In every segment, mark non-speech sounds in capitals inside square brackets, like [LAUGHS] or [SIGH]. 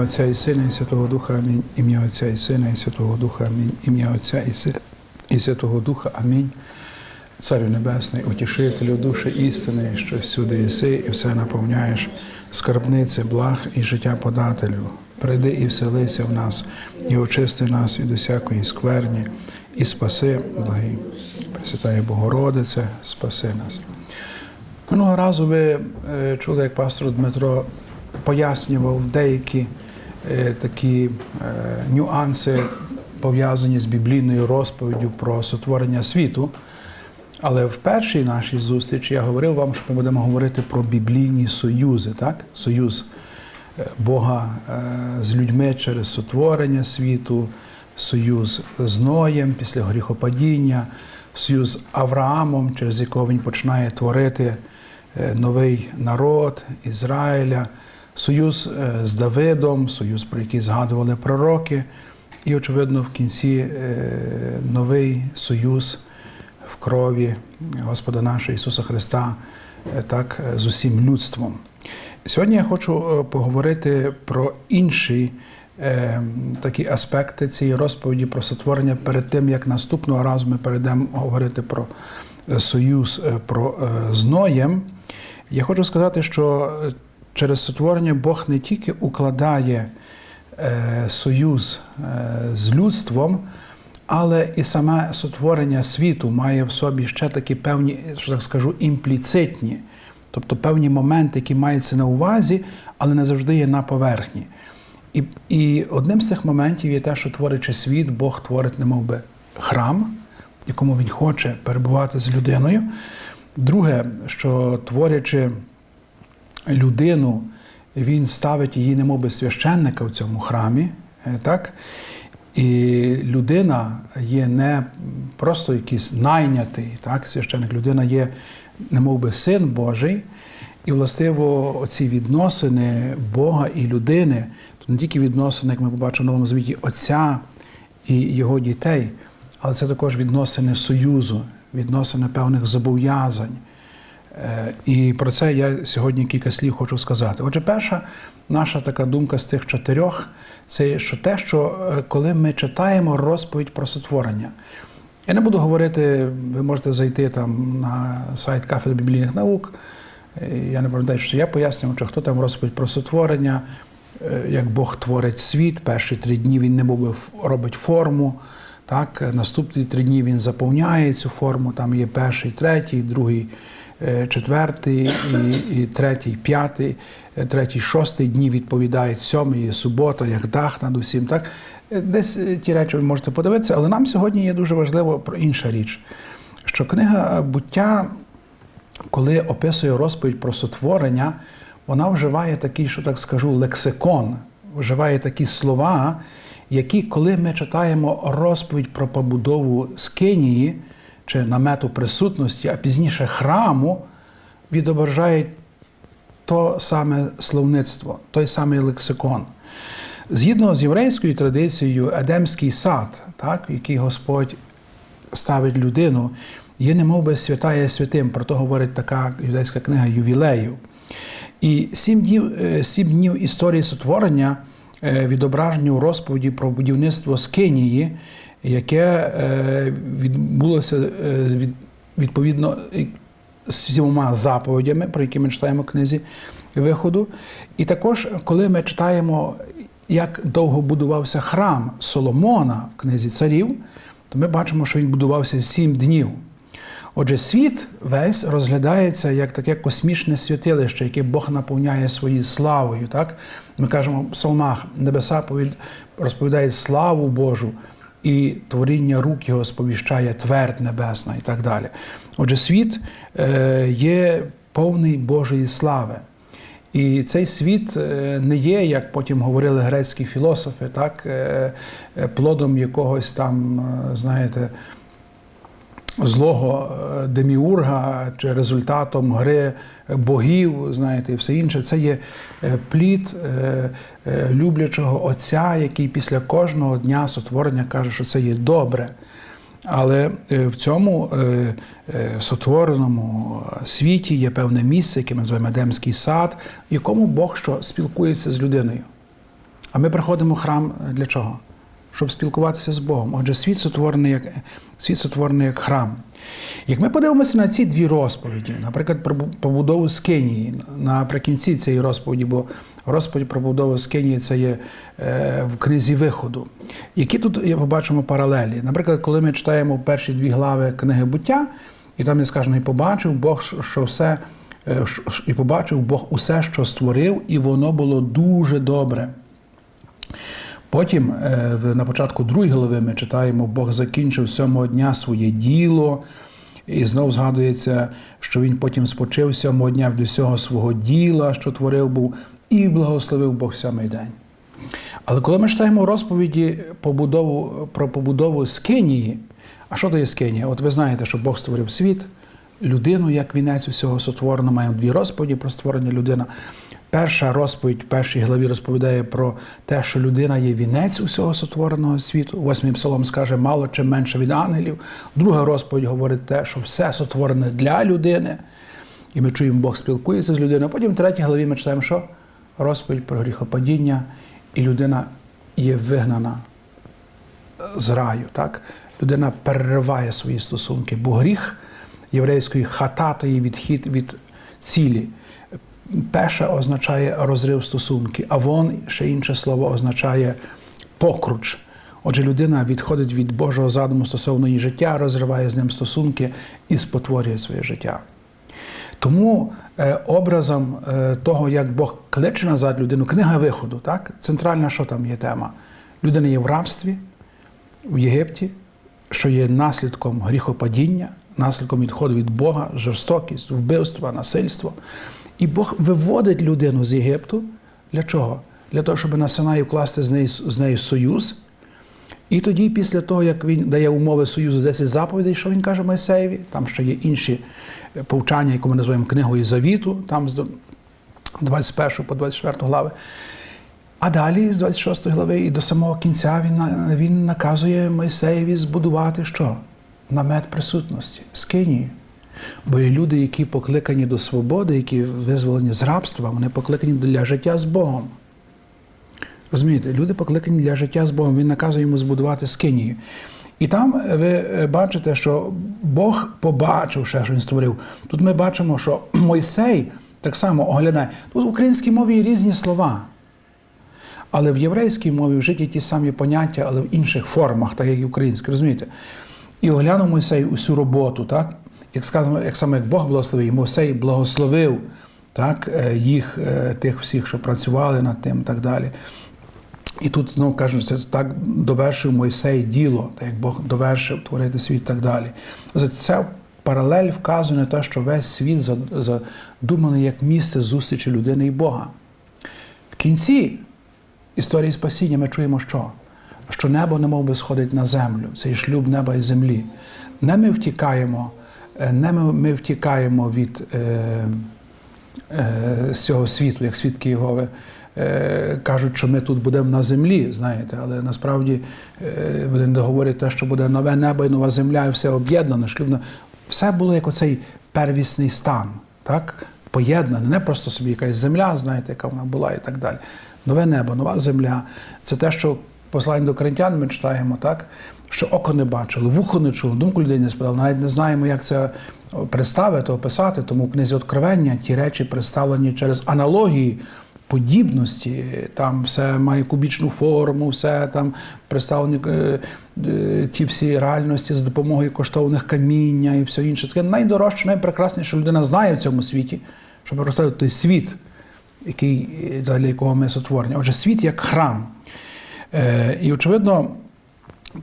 Отця і Сина, і Святого Духа, Амінь. Ім'я Отця і Сина, і Святого Духа, Амінь. Ім'я Отця і Сина, і Святого Духа, Амінь. Царю Небесний, утішителю душі істини, що всюди єси і все наповняєш, скарбнице, благ і життя подателю. Прийди і вселися в нас, і очисти нас від усякої скверні, і спаси, благий. Пресвятає Богородице, спаси нас. Минулого разу ви е, чули, як пастор Дмитро пояснював деякі такі е, нюанси, пов'язані з біблійною розповіддю про сотворення світу. Але в першій нашій зустрічі я говорив вам, що ми будемо говорити про біблійні союзи, так? Союз е, Бога е, з людьми через сотворення світу, союз з Ноєм після гріхопадіння, союз з Авраамом, через якого він починає творити е, новий народ Ізраїля, союз е, з Давидом, союз, про який згадували пророки, і, очевидно, в кінці е, новий союз в крові Господа нашого Ісуса Христа, е, так, з усім людством. Сьогодні я хочу поговорити про інші такі аспекти цієї розповіді про сотворення перед тим, як наступного разу ми перейдемо говорити про союз про з. Я хочу сказати, що через сотворення Бог не тільки укладає е, союз е, з людством, але і саме сотворення світу має в собі ще такі певні, що так скажу, імпліцитні, тобто певні моменти, які маються на увазі, але не завжди є на поверхні. І, і одним з цих моментів є те, що творячи світ, Бог творить, немов би, храм, якому він хоче перебувати з людиною. Друге, що творячи людину, він ставить її, немов би, священника в цьому храмі. е, Так? І людина є не просто якийсь найнятий так, священик, людина є, немов би, син Божий. І, властиво, оці відносини Бога і людини, то не тільки відносини, як ми побачимо в Новому Завіті, Отця і його дітей, але це також відносини союзу, відносини певних зобов'язань. Е, І про це я сьогодні кілька слів хочу сказати. Отже, перша наша така думка з тих чотирьох це що те, що е, коли ми читаємо розповідь про сотворення. Я не буду говорити, ви можете зайти там на сайт кафедри біблійних наук. Е, Я не пам'ятаю, що я пояснював, чи хто там розповідь про сотворення, як Бог творить світ. Перші три дні він не би робить форму. Так, наступні три дні він заповняє цю форму. Там є перший, третій, другий, четвертий, і, і третій, п'ятий, е, третій, шостий дні відповідають сьомий, є субота, як дах над усім. Так? Е, Десь е, ті речі ви можете подивитися, але нам сьогодні є дуже важливо про інша річ, що книга буття, коли описує розповідь про сотворення, вона вживає такий, що так скажу, лексикон, вживає такі слова, які, коли ми читаємо розповідь про побудову Скинії чи намету присутності, а пізніше храму, відображають то саме словництво, той самий лексикон. Згідно з єврейською традицією, Едемський сад, так, який Господь ставить людину, є немов би свята є святим. Про то говорить така юдейська книга ювілеїв. І сім днів, е, сім днів історії сотворення е, відображені у розповіді про будівництво Скинії, яке е, відбулося е, від- відповідно з сімома заповідями, про які ми читаємо в книзі виходу. І також, коли ми читаємо, як довго будувався храм Соломона в книзі царів, то ми бачимо, що він будувався сім днів. Отже, світ весь розглядається як таке космічне святилище, яке Бог наповняє своєю славою. Так? Ми кажемо в псалмах, небеса повід- розповідають славу Божу, і творіння рук його сповіщає твердь небесна і так далі. Отже, світ е, є повний Божої слави. І цей світ е, не є, як потім говорили грецькі філософи, так, е, плодом якогось там, знаєте, злого е, деміурга чи результатом гри богів, знаєте, і все інше. Це є е, плід е, люблячого Отця, який після кожного дня сотворення каже, що це є добре. Але в цьому сотвореному світі є певне місце, яке ми називаємо Едемський сад, в якому Бог що спілкується з людиною. А ми приходимо в храм для чого? Щоб спілкуватися з Богом. Отже, світ сотворений як, світ сотворений як храм. Як ми подивимося на ці дві розповіді, наприклад, про побудову Скинії наприкінці цієї розповіді, бо розповідь про побудову Скинії це є е, в книзі виходу. Які тут я побачимо паралелі? Наприклад, коли ми читаємо перші дві глави книги буття, і там є сказано, і побачив Бог, що все, е, і побачив Бог усе, що створив, і воно було дуже добре. Потім е, на початку другої глави ми читаємо, Бог закінчив сьомого дня своє діло, і знов згадується, що він потім спочив сьомого дня від усього свого діла, що творив був, і благословив Бог сьомий день. Але коли ми читаємо розповіді побудову, про побудову Скинії, а що то є Скинія? От ви знаєте, що Бог створив світ, людину як вінець усього сотворено. Маємо дві розповіді про створення людина. Перша розповідь в першій главі розповідає про те, що людина є вінець усього сотвореного світу. Восьмий псалом скаже мало чи менше від ангелів. Друга розповідь говорить те, що все сотворене для людини. І ми чуємо, Бог спілкується з людиною. Потім в третій главі ми читаємо, що розповідь про гріхопадіння, і людина є вигнана з раю. Так? Людина перериває свої стосунки, бо гріх єврейської хатата є відхід від цілі. Пеша означає розрив стосунки, а вон ще інше слово означає покруч. Отже, людина відходить від Божого задуму стосовно її життя, розриває з ним стосунки і спотворює своє життя. Тому е, образом е, того, як Бог кличе назад людину, книга виходу, так? центральна, що там є тема? Людина є в рабстві в Єгипті, що є наслідком гріхопадіння, наслідком відходу від Бога, жорстокість, вбивства, насильство. І Бог виводить людину з Єгипту. Для чого? Для того, щоб на Синаї вкласти з нею, з нею союз. І тоді, після того, як він дає умови Союзу 10 заповідей, що він каже Мойсеєві, там ще є інші е, повчання, яку ми називаємо книгою Завіту, там з 21 по 24 глави. А далі, з 26 глави і до самого кінця, він, він наказує Мойсеєві збудувати що? Намет присутності, скинії. Бо є люди, які покликані до свободи, які визволені з рабства, вони покликані для життя з Богом. Розумієте, люди покликані для життя з Богом. Він наказує йому збудувати скинію. І там е, ви е, бачите, що Бог побачив ще, що він створив. Тут ми бачимо, що [CLEARS THROAT] Мойсей так само оглядає. Тут в українській мові є різні слова. Але в єврейській мові вжиті ті самі поняття, але в інших формах, так як і українській, розумієте? І оглянув Мойсей усю роботу, так? Як сказано, як саме як Бог благословив, і Мойсей благословив так, е, їх, е, тих всіх, що працювали над тим і так далі. І тут знову кажуть, це так довершив Мойсей діло, так як Бог довершив творити світ і так далі. За це паралель вказує на те, що весь світ задуманий як місце зустрічі людини і Бога. В кінці історії спасіння ми чуємо, що? Що небо немов би сходить на землю, цей шлюб неба і землі. Не ми втікаємо, не ми, ми втікаємо від е, е, цього світу, як свідки Єгови. Е, кажуть, що ми тут будемо на землі, знаєте, але насправді е, вони говорять те, що буде нове небо і нова земля, і все об'єднано, шлюбно. Все було як оцей первісний стан, так? поєднане, не просто собі якась земля, знаєте, яка вона була і так далі. Нове небо, нова земля. Це те, що послання до коринтян ми читаємо, так? що око не бачило, вухо не чуло, думку людей не спитало. Навіть не знаємо, як це представити, описати. Тому в книзі Откровення ті речі представлені через аналогії подібності. Там все має кубічну форму, все там представлені е, е, ті всі реальності за допомогою коштовних каміння і все інше. Це найдорожче, найпрекрасніше, що людина знає в цьому світі, щоб представити той світ, який, е, для якого ми сотворені. Отже, світ як храм. Е, І очевидно,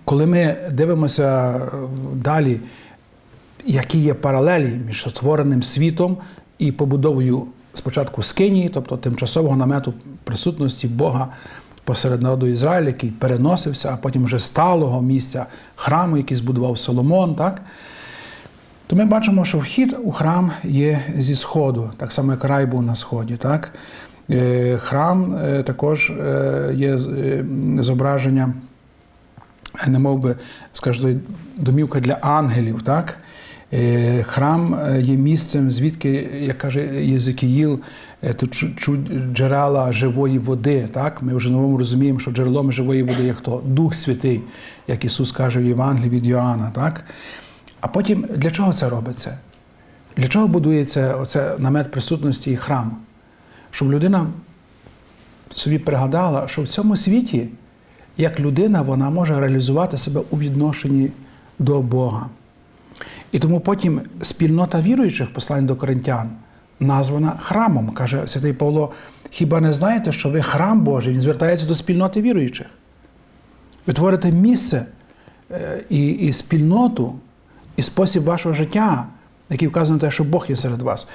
коли ми дивимося е, далі, які є паралелі між сотвореним світом і побудовою спочатку скинії, тобто тимчасового намету присутності Бога посеред народу Ізраїля, який переносився, а потім вже сталого місця храму, який збудував Соломон, так? то ми бачимо, що вхід у храм є зі сходу, так само як рай був на сході. Так? Е, Храм е, також е, є зображення, не мов би, скажу, домівка для ангелів, так? Храм є місцем, звідки, як каже чу- джерела живої води. Так? Ми вже новому розуміємо, що джерелом живої води є хто? Дух Святий, як Ісус каже в Євангелії від Йоанна. Так? А потім для чого це робиться? Для чого будується оце намет присутності і храм? Щоб людина собі пригадала, що в цьому світі, як людина, вона може реалізувати себе у відношенні до Бога. І тому потім спільнота віруючих послань до коринтян названа храмом. Каже святий Павло: хіба не знаєте, що ви храм Божий? Він звертається до спільноти віруючих. Ви творите місце е, і, і спільноту, і спосіб вашого життя, який вказує на те, що Бог є серед вас.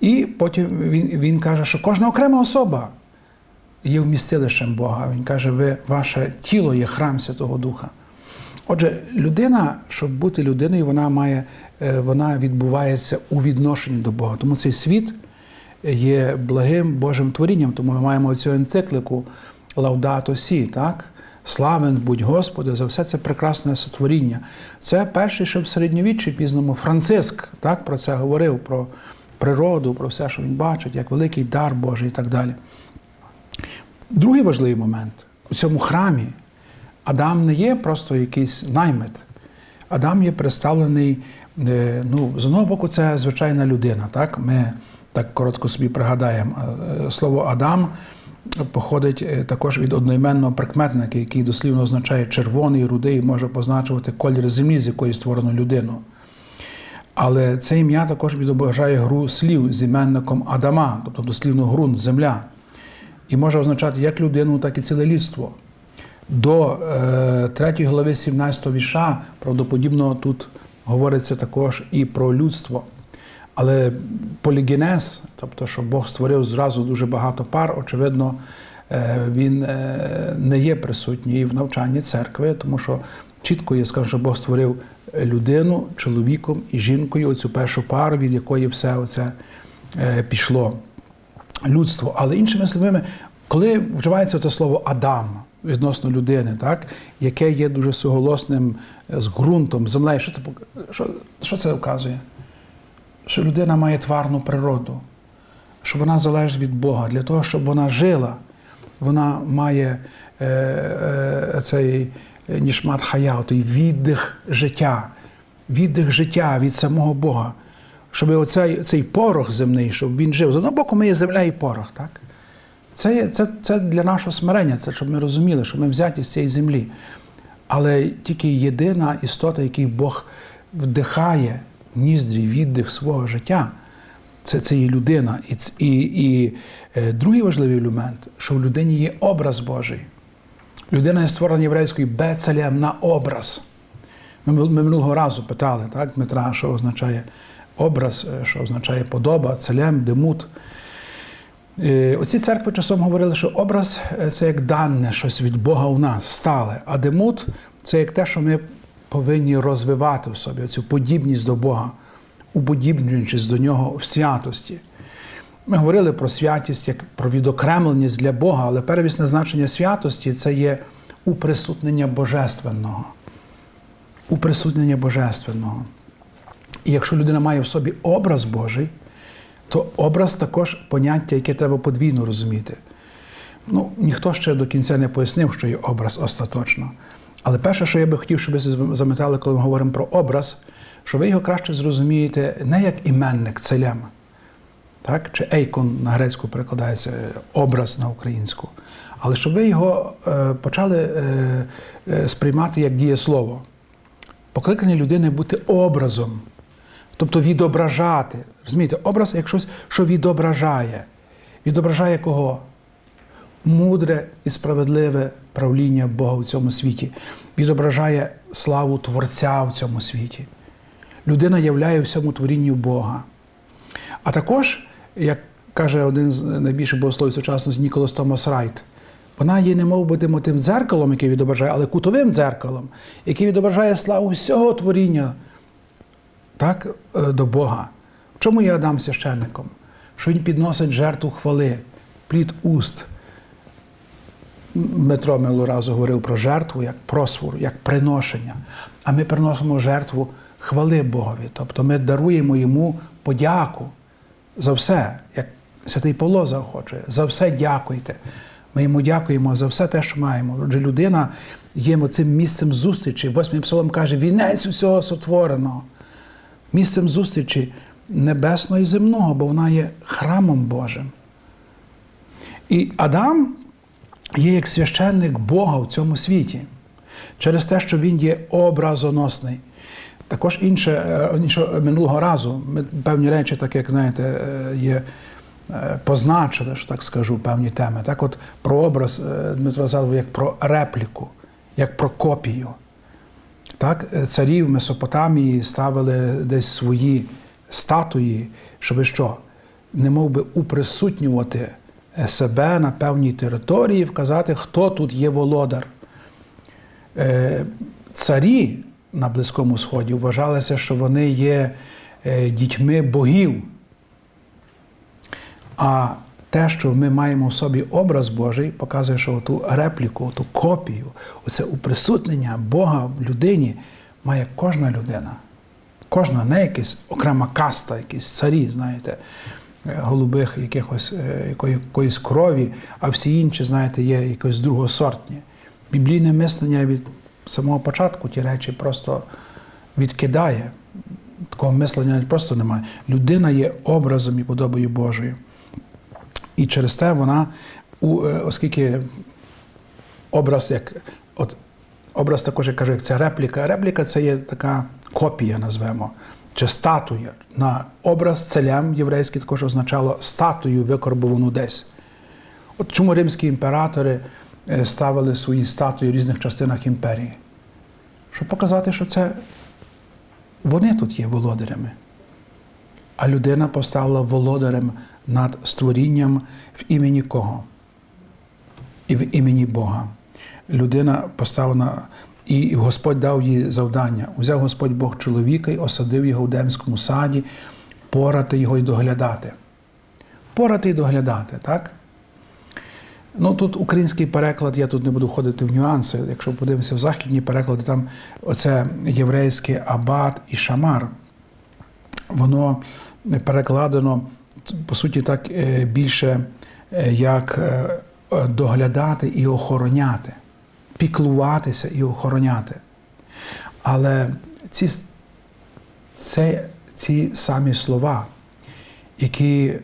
І потім він, він каже, що кожна окрема особа є вмістилищем Бога. Він каже, ви, ваше тіло є храм Святого Духа. Отже, людина, щоб бути людиною, вона має, е, вона відбувається у відношенні до Бога. Тому цей світ є благим Божим творінням. Тому ми маємо цю енциклику Лаудато Сі, так? Славен будь Господи, за все це прекрасне сотворіння. Це перший, що в середньовіччі пізному Франциск так, про це говорив, про природу, про все, що він бачить, як великий дар Божий і так далі. Другий важливий момент у цьому храмі Адам не є просто якийсь наймит. Адам є представлений, е, ну, з одного боку, це звичайна людина. Так? Ми так коротко собі пригадаємо. Е, Слово Адам походить е, також від одноіменного прикметника, який дослівно означає червоний, рудий, може позначувати колір землі, з якої створено людину. Але це ім'я також відображає гру слів з іменником Адама, тобто дослівно ґрунт, земля. І може означати як людину, так і ціле людство. До е, 3 глави 17 віша, правдоподібно, тут говориться також і про людство. Але полігенез, тобто, що Бог створив зразу дуже багато пар, очевидно, е, він е, не є присутній в навчанні церкви, тому що чітко є сказано, що Бог створив людину чоловіком і жінкою, оцю першу пару, від якої все це пішло людство. Але іншими словами, коли вживається це слово Адам відносно людини, так, яке є дуже суголосним з ґрунтом, землею, що, що, що це вказує? Що людина має тварну природу, що вона залежить від Бога. Для того, щоб вона жила, вона має е, е, цей нішмат хая, той віддих життя, віддих життя від самого Бога. Щоб оцей, цей порох земний, щоб він жив. З одного боку, ми є земля і порох, так? Це, це, це для нашого смирення, це щоб ми розуміли, що ми взяті з цієї землі. Але тільки єдина істота, який Бог вдихає ніздрі, віддих свого життя, це, це є людина. І, і, і е, другий важливий елемент, що в людині є образ Божий. Людина є створена єврейською бецелем на образ. Ми, ми минулого разу питали так, Дмитра, що означає образ, е, що означає подоба, целем, демут. Е, Оці церкви часом говорили, що образ це як дане щось від Бога у нас стале, а демут це як те, що ми повинні розвивати в собі цю подібність до Бога, уподібнюючись до нього в святості. Ми говорили про святість як про відокремленість для Бога, але первісне значення святості це є уприсутнення Божественного. Уприсутнення Божественного. І якщо людина має в собі образ Божий, то образ також поняття, яке треба подвійно розуміти. Ну, ніхто ще до кінця не пояснив, що є образ остаточно. Але перше, що я би хотів, щоб ви замітали, коли ми говоримо про образ, що ви його краще зрозумієте не як іменник целем, так? чи ейкон на грецьку перекладається е, образ на українську, але щоб ви його е, почали е, е, сприймати як дієслово. Покликання людини бути образом, тобто відображати. Розумієте, образ як щось, що відображає. Відображає кого? Мудре і справедливе правління Бога в цьому світі. Відображає славу Творця в цьому світі. Людина являє всьому творінню Бога. А також, як каже один з найбільших богословів сучасності Ніколас Томас Райт, вона є не мов би тим дзеркалом, яке відображає, але кутовим дзеркалом, яке відображає славу всього творіння так, е, до Бога. В чому є Адам священником? Що він підносить жертву хвали, плід уст, Дмитро минулого разу говорив про жертву як просвор, як приношення. А ми приносимо жертву хвали Богові. Тобто ми даруємо йому подяку за все, як святий Павло заохочує. За все дякуйте. Ми йому дякуємо за все те, що маємо. Отже, людина є цим місцем зустрічі. Восьмий псалом каже: вінець усього сотвореного. Місцем зустрічі небесного і земного, бо вона є храмом Божим. І Адам є як священник Бога в цьому світі через те, що він є образоносний. Також інше, е, інше минулого разу ми певні речі, так як знаєте, е, є е, позначили, що так скажу, певні теми. Так, от про образ е, Дмитро згадував як про репліку, як про копію. Так, е, царі в Месопотамії ставили десь свої статуї, щоб що? Не мов би уприсутнювати е, себе на певній території, вказати, хто тут є володар. Е, Царі на Близькому Сході вважалося, що вони є е, дітьми богів. А те, що ми маємо в собі образ Божий, показує, що ту репліку, ту копію, оце уприсутнення Бога в людині має кожна людина. Кожна, не якась окрема каста, якісь царі, знаєте, голубих якихось е, якоїсь крові, а всі інші, знаєте, є якось другосортні. Біблійне мислення від самого початку ті речі просто відкидає. Такого мислення просто немає. Людина є образом і подобою Божою. І через те вона, е, оскільки образ як от, образ також, я кажу, як це репліка. Репліка це є така копія, назвемо, чи статуя. На образ целям єврейський також означало статую, викорбовану десь. От чому римські імператори е, ставили свої статуї в різних частинах імперії? Щоб показати, що це вони тут є володарями. А людина поставила володарем над створінням в імені кого? І в імені Бога. Людина поставлена, і Господь дав їй завдання. Узяв Господь Бог чоловіка і осадив його в Демському саді, порати його і доглядати. Порати і доглядати, так? Ну тут український переклад, я тут не буду входити в нюанси. Якщо подивимося в західні переклади, там оце єврейське абат і шамар. Воно перекладено, по суті, так е, більше е, як е, доглядати і охороняти, піклуватися і охороняти. Але ці, це, ці самі слова, які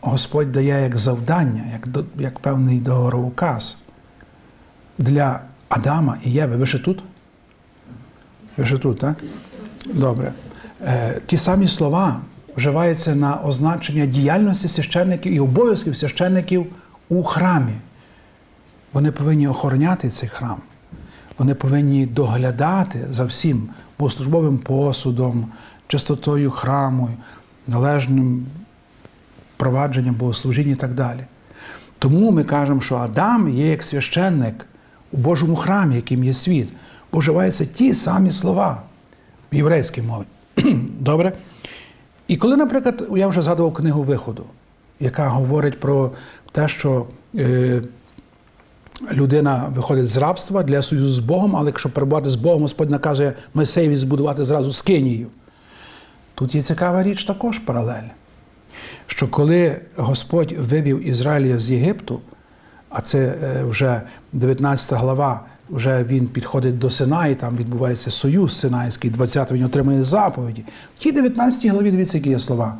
Господь дає як завдання, як, як певний договороказ для Адама і Єви. Ви ще тут? Ви ще тут, так? Добре. Е, ті самі слова вживаються на означення діяльності священників і обов'язків священників у храмі. Вони повинні охороняти цей храм. Вони повинні доглядати за всім богослужбовим посудом, чистотою храму, належним провадженням богослужіння і так далі. Тому ми кажемо, що Адам є як священник у Божому храмі, яким є світ. Бо вживаються ті самі слова в єврейській мові. [CLEARS THROAT] Добре? І коли, наприклад, я вже згадував книгу виходу, яка говорить про те, що е, людина виходить з рабства для союзу з Богом, але якщо перебувати з Богом, Господь наказує Мойсеєві збудувати зразу скинію. Тут є цікава річ також паралель. Що коли Господь вивів Ізраїля з Єгипту, а це е, вже 19 глава, вже він підходить до Синаї, там відбувається союз Синайський, 20 він отримує заповіді. В тій 19 главі дивіться, які є слова.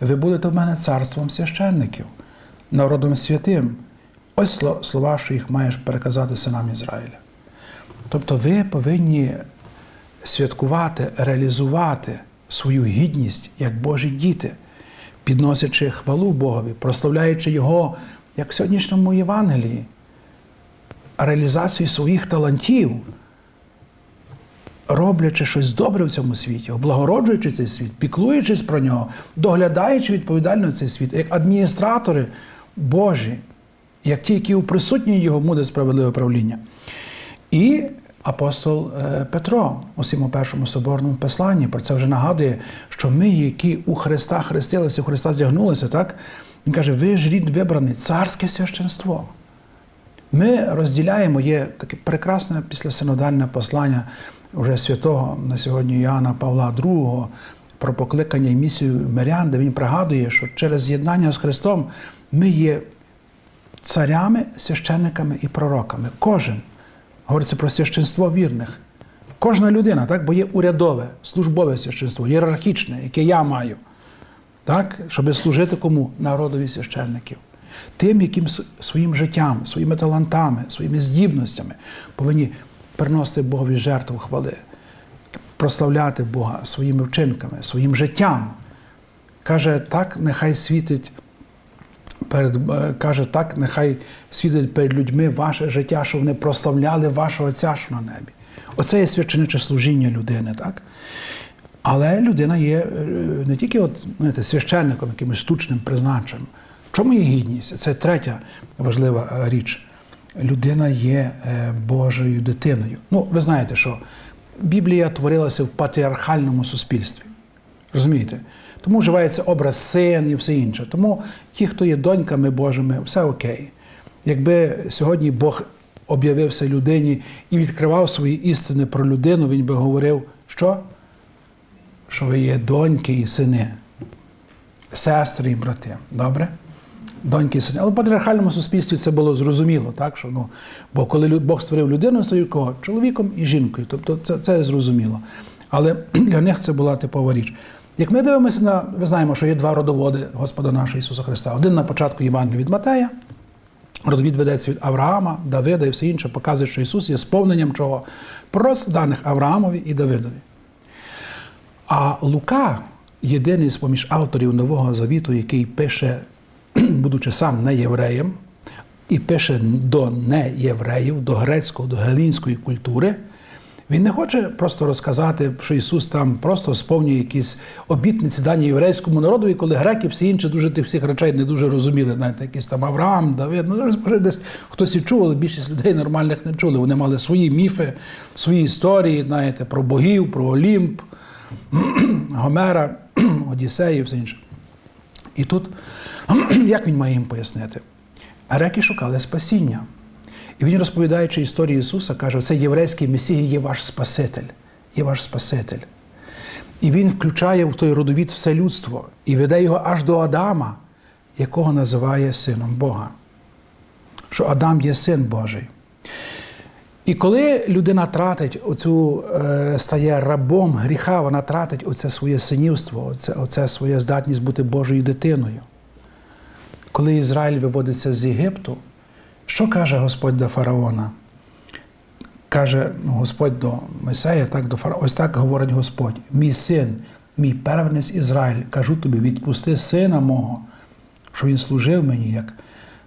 Ви будете в мене царством священників, народом святим. Ось слова, що їх маєш переказати синам Ізраїля. Тобто ви повинні святкувати, реалізувати свою гідність як Божі діти, підносячи хвалу Богові, прославляючи Його, як в сьогоднішньому Євангелії, реалізацію своїх талантів, роблячи щось добре в цьому світі, облагороджуючи цей світ, піклуючись про нього, доглядаючи відповідально цей світ, як адміністратори Божі, як ті, які уприсутнює його муде справедливе правління. І апостол е, Петро у своєму першому соборному посланні про це вже нагадує, що ми, які у Христа хрестилися, у Христа зягнулися, так? Він каже: ви ж рід вибраний, царське священство. Ми розділяємо, є таке прекрасне післясинодальне послання вже святого на сьогодні Іоанна Павла II про покликання і місію мирян, де він пригадує, що через з'єднання з Христом ми є царями, священниками і пророками. Кожен говориться про священство вірних. Кожна людина, так, бо є урядове, службове священство, ієрархічне, яке я маю, так, щоб служити кому? Народові священників. Тим, яким своїм життям, своїми талантами, своїми здібностями повинні приносити Богові жертву хвали, прославляти Бога своїми вчинками, своїм життям. Каже, так нехай світить перед, е, каже, так, нехай світить перед людьми ваше життя, щоб вони прославляли вашого Отця, що на небі. Оце є священиче служіння людини, так? Але людина є е, не тільки от, знаєте, священником, якимось штучним призначенням. В чому є гідність? Це третя важлива е, річ. Людина є Божою дитиною. Ну, ви знаєте, що Біблія творилася в патріархальному суспільстві. Розумієте? Тому вживається образ син і все інше. Тому ті, хто є доньками Божими, все окей. Якби сьогодні Бог об'явився людині і відкривав свої істини про людину, він би говорив, що? Що ви є доньки і сини, сестри і брати. Добре? Доньки і сини. Але в патріархальному суспільстві це було зрозуміло, так? Що, ну, бо коли Бог створив людину, створив кого? Чоловіком і жінкою. Тобто це, це зрозуміло. Але [CLEARS THROAT] для них це була типова річ. Як ми дивимося на, ви знаємо, що є два родоводи Господа нашого Ісуса Христа. Один на початку Євангелія від Матея, Родовід ведеться від Авраама, Давида і все інше, показує, що Ісус є сповненням чого? Пророцтв даних Авраамові і Давидові. А Лука єдиний з поміж авторів Нового Завіту, який пише, [CLEARS THROAT] будучи сам не євреєм, і пише до неєвреїв, до грецького, до гелінської культури. Він не хоче просто розказати, що Ісус там просто сповнює якісь обітниці дані єврейському народу, і коли греки всі інші дуже тих всіх речей не дуже розуміли. Знаєте, якийсь там Авраам, Давид, ну може десь хтось і чув, але більшість людей нормальних не чули. Вони мали свої міфи, свої історії, знаєте, про богів, про Олімп, [CLEARS THROAT] Гомера, [CLEARS THROAT] Одіссею все інше. І тут, [CLEARS THROAT] як він має їм пояснити? Греки шукали спасіння. І він, розповідаючи історію Ісуса, каже: це єврейський Месія є ваш Спаситель, є ваш Спаситель. І він включає в той родовід все людство і веде його аж до Адама, якого називає сином Бога. Що Адам є син Божий. І коли людина тратить оцю, е, стає рабом гріха, вона тратить оце своє синівство, оце, оце своє здатність бути Божою дитиною. Коли Ізраїль виводиться з Єгипту, що каже Господь до фараона? Каже Господь до Мойсея, так до фараона. Ось так говорить Господь: мій син, мій первенець Ізраїль, кажу тобі, відпусти сина мого, що він служив мені, як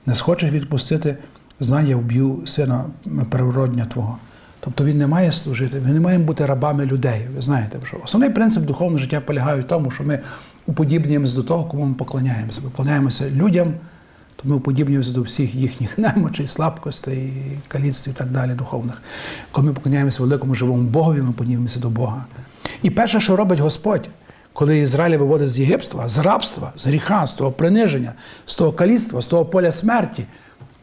не схочеш відпустити, знай, я вб'ю сина первородня твого. Тобто він не має служити, ми не маємо бути рабами людей. Ви знаєте, що основний принцип духовного життя полягає в тому, що ми уподібнюємося до того, кому ми поклоняємося. Поклоняємося людям, то ми уподібнюємося до всіх їхніх [LAUGHS] немочей, слабкостей, каліцтв і так далі духовних. Коли ми поклоняємося великому живому Богові, ми подібнюємося до Бога. І перше, що робить Господь, коли Ізраїль виводить з Єгипства, з рабства, з гріха, з того приниження, з того каліцтва, з того поля смерті,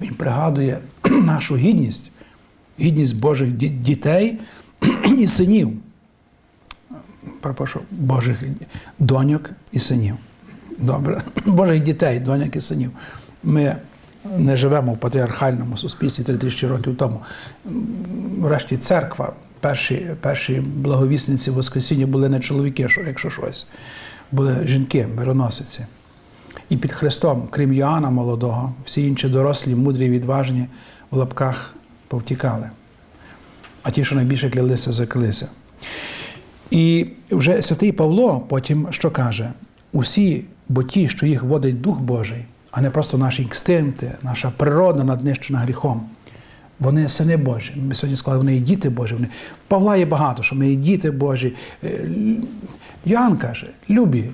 він пригадує [CLEARS THROAT] нашу гідність, гідність Божих дітей [CLEARS THROAT] і синів. Перепрошую, Божих доньок і синів. Добре, [CLEARS THROAT] Божих дітей, доньок і синів. Ми не живемо в патріархальному суспільстві 3000 років тому. Врешті церква, перші, перші благовісниці Воскресіння були не чоловіки, якщо щось, були жінки, мироносиці. І під Христом, крім Йоанна молодого, всі інші дорослі, мудрі, відважні в лапках повтікали. А ті, що найбільше клялися, заклися. І вже святий Павло потім що каже? Усі, бо ті, що їх водить Дух Божий, а не просто наші інстинкти, наша природа наднищена гріхом. Вони сини Божі. Ми сьогодні сказали, вони і діти Божі. Вони... Павла є багато, що ми і діти Божі. Е, Йоанн каже, любі,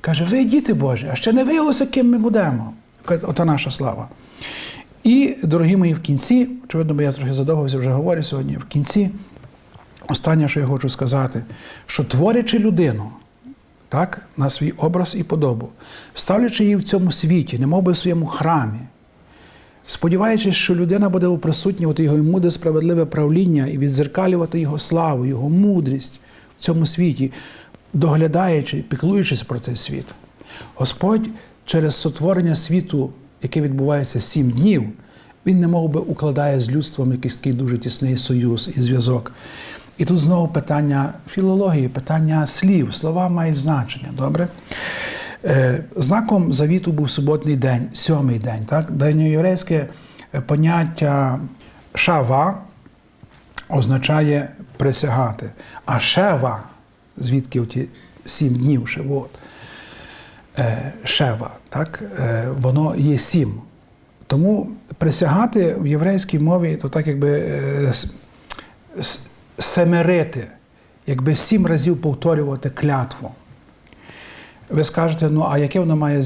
каже, ви діти Божі, а ще не виявилося, ким ми будемо. Ота наша слава. І, дорогі мої, в кінці, очевидно, бо я трохи задовгався, вже говорю сьогодні, в кінці Останнє, що я хочу сказати, що творячи людину так, на свій образ і подобу, ставлячи її в цьому світі, немов би в своєму храмі, сподіваючись, що людина буде оприсутнювати його муде справедливе правління і відзеркалювати його славу, його мудрість в цьому світі, доглядаючи, піклуючись про цей світ. Господь через сотворення світу, яке відбувається сім днів, він не мов би укладає з людством якийсь такий дуже тісний союз і зв'язок. І тут знову питання філології, питання слів. Слова мають значення, добре? Е, Знаком завіту був суботний день, сьомий день. Так? Давньоєврейське поняття шава означає присягати. А шева, звідки ті сім днів шевот, е, шева, так? е, воно є сім. Тому присягати в єврейській мові то так якби семерити, якби сім разів повторювати клятву. Ви скажете, ну а яке воно має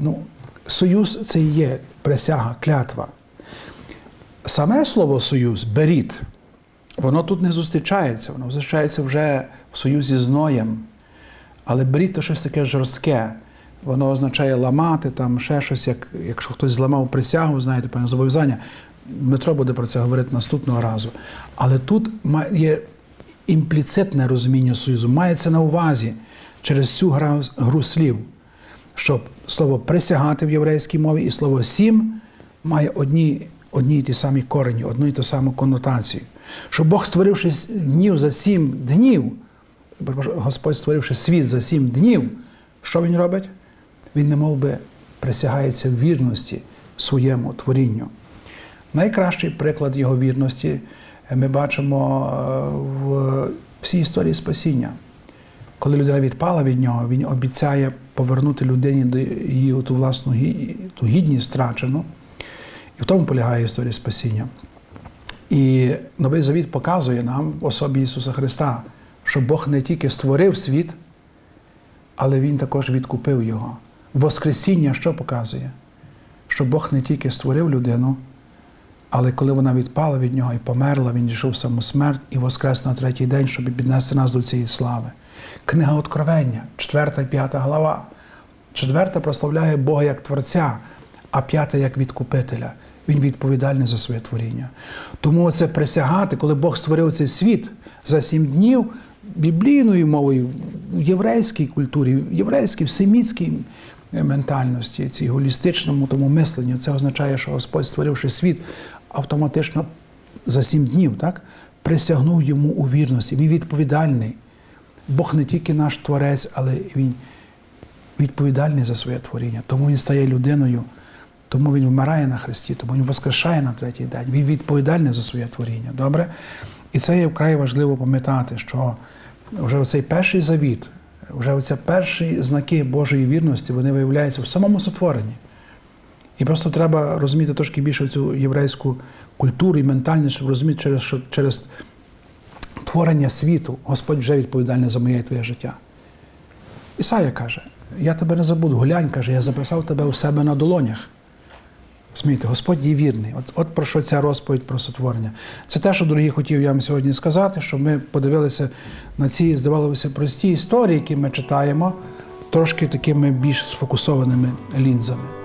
ну, союз це і є присяга, клятва. Саме слово союз, беріт, воно тут не зустрічається, воно зустрічається вже в союзі з Ноєм. Але беріт то щось таке жорстке. Воно означає ламати, там ще щось, як, якщо хтось зламав присягу, знаєте, певне зобов'язання. Дмитро буде про це говорити наступного разу. Але тут є імпліцитне розуміння союзу. Мається на увазі через цю гру слів, що слово присягати в єврейській мові і слово сім має одні, одні й ті самі корені, одну і ту саму конотацію. Що Бог, створивши днів за сім днів, Господь створивши світ за сім днів, що він робить? Він не би присягається в вірності своєму творінню. Найкращий приклад його вірності е, ми бачимо е, в всій історії спасіння. Коли людина відпала від нього, він обіцяє повернути людині до її ту власну ту гідність втрачену. І в тому полягає історія спасіння. І Новий Завіт показує нам в особі Ісуса Христа, що Бог не тільки створив світ, але Він також відкупив його. Воскресіння що показує? Що Бог не тільки створив людину, але коли вона відпала від нього і померла, він дійшов в саму смерть і воскрес на третій день, щоб піднести нас до цієї слави. Книга Откровення, 4 і 5 глава. Четверта прославляє Бога як Творця, а п'ята як відкупителя. Він відповідальний за своє творіння. Тому це присягати, коли Бог створив цей світ за сім днів біблійною мовою, в єврейській культурі, в єврейській, в семітській ментальності, цій голістичному тому мисленню, це означає, що Господь, створивши світ, автоматично за сім днів, так, присягнув йому у вірності. Він відповідальний. Бог не тільки наш творець, але він відповідальний за своє творіння. Тому він стає людиною, тому він вмирає на Христі, тому він воскрешає на третій день. Він відповідальний за своє творіння. Добре? І це є вкрай важливо пам'ятати, що вже оцей перший завіт, вже оці перші знаки Божої вірності, вони виявляються в самому сотворенні. І просто треба розуміти трошки більше цю єврейську культуру і ментальність, щоб розуміти, через, що через творення світу Господь вже відповідальний за моє і твоє життя. Ісая каже: Я тебе не забуду. Глянь, каже, я записав тебе у себе на долонях. Розумієте, Господь є вірний. От, от про що ця розповідь про сотворення. Це те, що, дорогі, хотів я вам сьогодні сказати, щоб ми подивилися на ці, здавалося, прості історії, які ми читаємо, трошки такими більш сфокусованими лінзами.